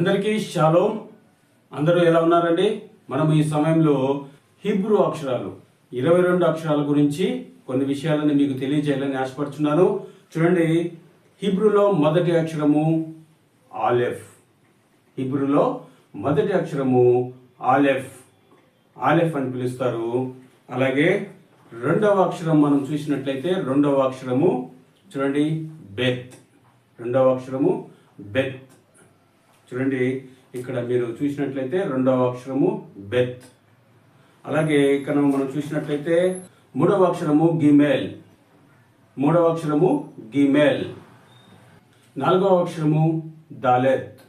అందరికీ షాలోం. అందరూ ఎలా ఉన్నారండి? మనం ఈ సమయంలో హిబ్రూ అక్షరాలు ఇరవై రెండు అక్షరాల గురించి కొన్ని విషయాలను మీకు తెలియజేయాలని ఆశపడుతున్నాను చూడండి హిబ్రూలో మొదటి అక్షరము ఆలెఫ్. హిబ్రూలో మొదటి అక్షరము ఆలెఫ్. ఆలెఫ్ అని పిలుస్తారు. అలాగే రెండవ అక్షరం మనం చూసినట్లయితే రెండవ అక్షరము చూడండి బెత్. రెండవ అక్షరము బెత్. చూడండి ఇక్కడ మీరు చూసినట్లయితే రెండవ అక్షరము బెత్. అలాగే ఇక్కడ మనం చూసినట్లయితే మూడవ అక్షరము గిమెల్ మూడవ అక్షరము గిమెల్ నాలుగవ అక్షరము దాలెత్.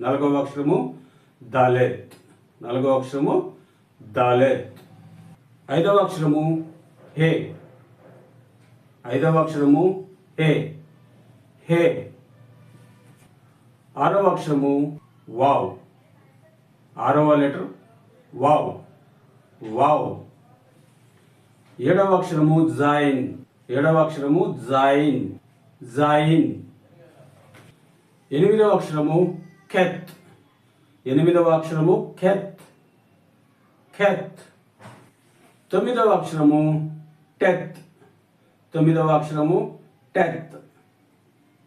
నాలుగవ అక్షరము దాలెత్. నాలుగవ అక్షరము దాలెత్. ఐదవ అక్షరము హే. ఐదవ అక్షరము హే. హే. ఆరవ అక్షరము వావ్. ఆరవ లెటర్ వావ్. వావ్. ఏడవ అక్షరము జాయిన్. ఏడవ అక్షరము జాయిన్. జాయిన్. ఎనిమిదవ అక్షరము కెత్. ఎనిమిదవ అక్షరము కెత్. కెత్. తొమ్మిదవ అక్షరము టెత్. తొమ్మిదవ అక్షరము టెత్.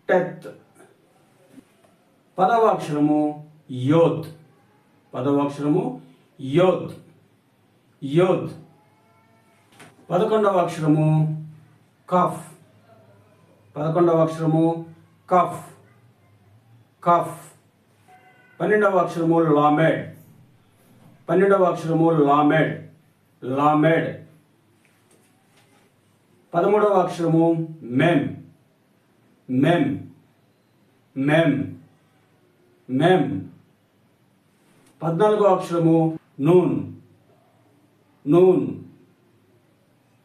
టెత్. పదవ అక్షరము యోద్. పదవ అక్షరము యోద్. యోద్. పదకొండవ అక్షరము కఫ్. పదకొండవ అక్షరము కఫ్. కఫ్. పన్నెండవ అక్షరము లామెడ్. పన్నెండవ అక్షరము లామెడ్. లామెడ్. పదమూడవ అక్షరము మెమ్. మెమ్. మెమ్. మెమ్ పద్నాలుగో అక్షరము నూన్. నూన్.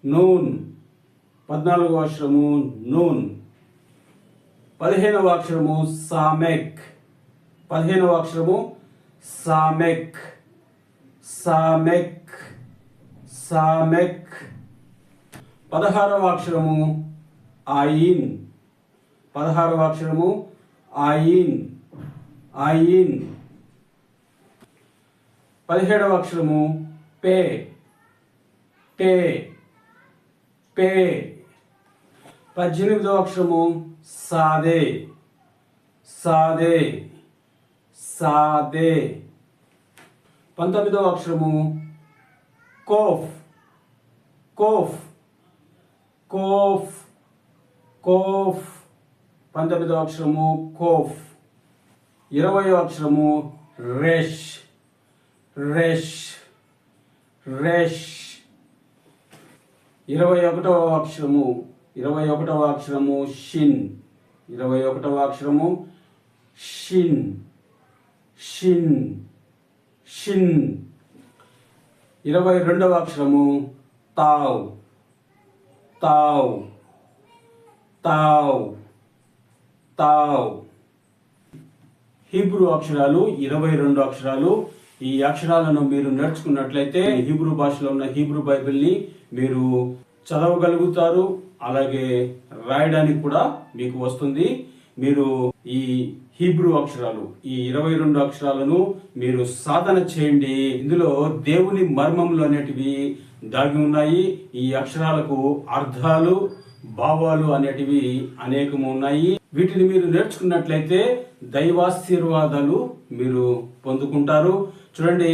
నూన్. పద్నాలుగో అక్షరము నూన్. పదిహేనవ అక్షరము సామెక్. పదిహేనవ అక్షరము సామెక్. సామెక్. సామెక్. పదహారవ అక్షరము ఆయిన్. పదహారవ అక్షరము ఆయిన్. ఆయిన్ పదిహేడవ అక్షరము పే టే పే పద్దెనిమిదవ అక్షరము సాదే సాదే సాదే పంతొమ్మిదవ అక్షరము కోఫ్ కోఫ్ కోఫ్ కోఫ్ పంతొమ్మిదవ అక్షరము కోఫ్ ఇరవయో అక్షరము రెష్ రెష్ రెష్. ఇరవై ఒకటవ అక్షరము ఇరవై ఒకటవ అక్షరము షిన్ ఇరవై ఒకటవ అక్షరము షిన్ షిన్ షిన్. ఇరవై రెండవ అక్షరము తావ్ తావ్ తావ్ తావ్. హీబ్రూ అక్షరాలు ఇరవై రెండు అక్షరాలు. ఈ అక్షరాలను మీరు నేర్చుకున్నట్లయితే హీబ్రూ భాషలో ఉన్న హీబ్రూ బైబిల్ని మీరు చదవగలుగుతారు. అలాగే రాయడానికి కూడా మీకు వస్తుంది. మీరు ఈ హీబ్రూ అక్షరాలు ఈ ఇరవై రెండు అక్షరాలను మీరు సాధన చేయండి. ఇందులో దేవుని మర్మములు అనేటివి దాగి ఉన్నాయి. ఈ అక్షరాలకు అర్థాలు భావాలు అనేటివి అనేకము ఉన్నాయి. వీటిని మీరు నేర్చుకున్నట్లయితే దైవాశీర్వాదాలు మీరు పొందుకుంటారు. చూడండి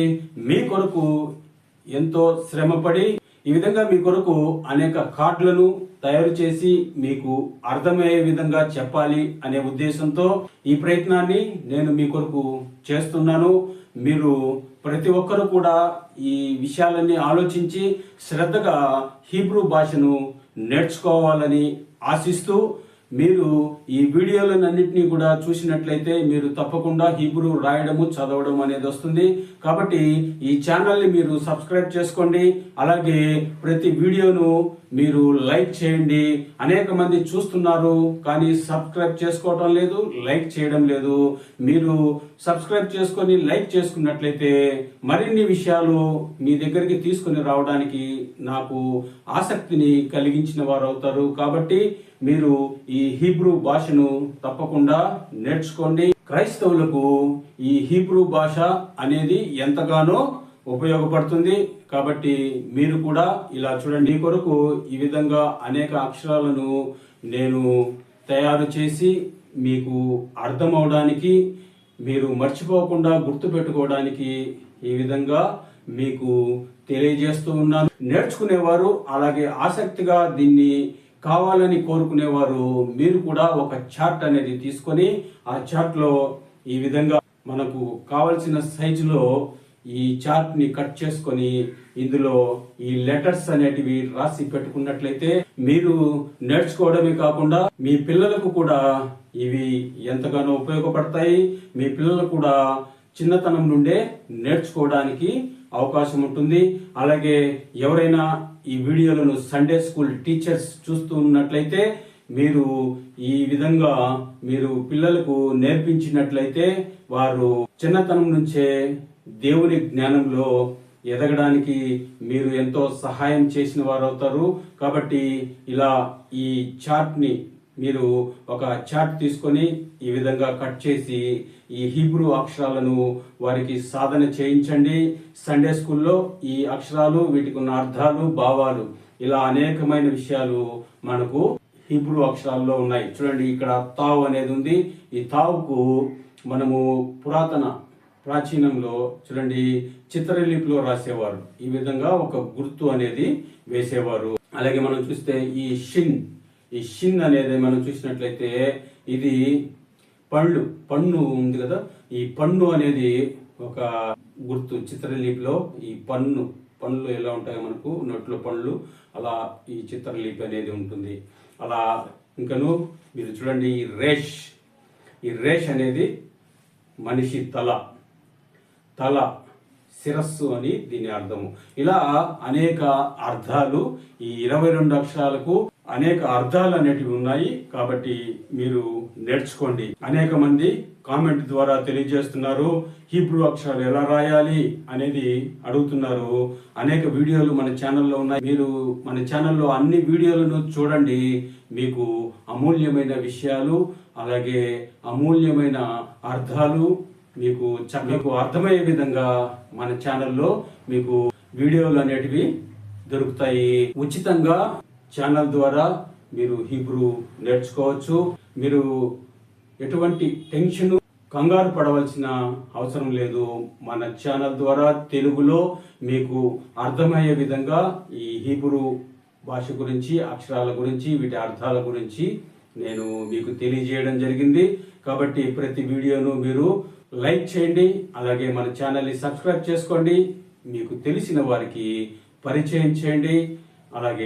మీ కొరకు ఎంతో శ్రమపడి ఈ విధంగా మీ కొరకు అనేక కార్డులను తయారు చేసి మీకు అర్థమయ్యే విధంగా చెప్పాలి అనే ఉద్దేశంతో ఈ ప్రయత్నాన్ని నేను మీ కొరకు చేస్తున్నాను. మీరు ప్రతి ఒక్కరూ కూడా ఈ విషయాలన్నీ ఆలోచించి శ్రద్ధగా హీబ్రూ భాషను నేర్చుకోవాలని ఆశిస్తూ మీరు ఈ వీడియోలన్నింటినీ కూడా చూసినట్లయితే మీరు తప్పకుండా హీబ్రూ రాయడము చదవడం అనేది వస్తుంది. కాబట్టి ఈ ఛానల్ని మీరు సబ్స్క్రైబ్ చేసుకోండి. అలాగే ప్రతి వీడియోను మీరు లైక్ చేయండి. అనేక మంది చూస్తున్నారు కానీ సబ్స్క్రైబ్ చేసుకోవటం లేదు లైక్ చేయడం లేదు. మీరు సబ్స్క్రైబ్ చేసుకొని లైక్ చేసుకున్నట్లయితే మరిన్ని విషయాలు మీ దగ్గరికి తీసుకుని రావడానికి నాకు ఆసక్తిని కలిగించిన వారు అవుతారు కాబట్టి మీరు ఈ హీబ్రూ భాషను తప్పకుండా నేర్చుకోండి. క్రైస్తవులకు ఈ హీబ్రూ భాష అనేది ఎంతగానో ఉపయోగపడుతుంది. కాబట్టి మీరు కూడా ఇలా చూడండి. ఈ కొరకు ఈ విధంగా అనేక అక్షరాలను నేను తయారు చేసి మీకు అర్థమవడానికి మీరు మర్చిపోకుండా గుర్తుపెట్టుకోవడానికి ఈ విధంగా మీకు తెలియజేస్తూ ఉన్నాను. నేర్చుకునేవారు అలాగే ఆసక్తిగా దీన్ని కావాలని కోరుకునేవారు మీరు కూడా ఒక చార్ట్ అనేది తీసుకొని ఆ చార్ట్లో ఈ విధంగా మనకు కావలసిన సైజులో ఈ చార్ట్ని కట్ చేసుకొని ఇందులో ఈ లెటర్స్ అనేటివి రాసి పెట్టుకున్నట్లయితే మీరు నేర్చుకోవడమే కాకుండా మీ పిల్లలకు కూడా ఇవి ఎంతగానో ఉపయోగపడతాయి. మీ పిల్లలు కూడా చిన్నతనం నుండే నేర్చుకోవడానికి అవకాశం ఉంటుంది. అలాగే ఎవరైనా ఈ వీడియోలను సండే స్కూల్ టీచర్స్ చూస్తూ ఉన్నట్లయితే మీరు ఈ విధంగా మీరు పిల్లలకు నేర్పించినట్లయితే వారు చిన్నతనం నుంచే దేవుని జ్ఞానంలో ఎదగడానికి మీరు ఎంతో సహాయం చేసిన వారు అవుతారు కాబట్టి ఇలా ఈ చార్ట్ని మీరు ఒక చార్ట్ తీసుకొని ఈ విధంగా కట్ చేసి ఈ హీబ్రూ అక్షరాలను వారికి సాధన చేయించండి. సండే స్కూల్లో ఈ అక్షరాలు వీటికి ఉన్న అర్థాలు భావాలు ఇలా అనేకమైన విషయాలు మనకు హీబ్రూ అక్షరాల్లో ఉన్నాయి. చూడండి ఇక్కడ తావు అనేది ఉంది. ఈ తావుకు మనము పురాతన ప్రాచీనంలో చూడండి చిత్రలిపిలో రాసేవారు. ఈ విధంగా ఒక గుర్తు అనేది వేసేవారు. అలాగే మనం చూస్తే ఈ షిన్ ఈ షిన్ అనేది మనం చూసినట్లయితే ఇది పండ్లు పన్ను ఉంది కదా ఈ పన్ను అనేది ఒక గుర్తు. చిత్రలిపిలో ఈ పన్ను పనులు ఎలా ఉంటాయో మనకు నోట్లో పనులు అలా ఈ చిత్రలిపి అనేది ఉంటుంది. అలా ఇంకను మీరు చూడండి ఈ రేష్. ఈ రేష్ అనేది మనిషి తల. తల శిరస్సు అని దీని అర్థము. ఇలా అనేక అర్థాలు ఈ ఇరవై రెండు అక్షరాలకు అనేక అర్థాలు అనేటివి ఉన్నాయి. కాబట్టి మీరు నేర్చుకోండి. అనేక మంది కామెంట్ ద్వారా తెలియజేస్తున్నారు హీబ్రూ అక్షరాలు ఎలా రాయాలి? అనేది అడుగుతున్నారు. అనేక వీడియోలు మన ఛానల్లో ఉన్నాయి. మీరు మన ఛానల్లో అన్ని వీడియోలను చూడండి. మీకు అమూల్యమైన విషయాలు అలాగే అమూల్యమైన అర్థాలు మీకు చ- మీకు అర్థమయ్యే విధంగా మన ఛానల్లో మీకు వీడియోలు అనేటివి దొరుకుతాయి. ఉచితంగా ఛానల్ ద్వారా మీరు హీబ్రూ నేర్చుకోవచ్చు. మీరు ఎటువంటి టెన్షన్ కంగారు పడవలసిన అవసరం లేదు. మన ఛానల్ ద్వారా తెలుగులో మీకు అర్థమయ్యే విధంగా ఈ హీబ్రూ భాష గురించి అక్షరాల గురించి వీటి అర్థాల గురించి నేను మీకు తెలియజేయడం జరిగింది. కాబట్టి ప్రతి వీడియోను మీరు లైక్ చేయండి అలాగే మన ఛానల్ని సబ్స్క్రైబ్ చేసుకోండి. మీకు తెలిసిన వారికి పరిచయం చేయండి. అలాగే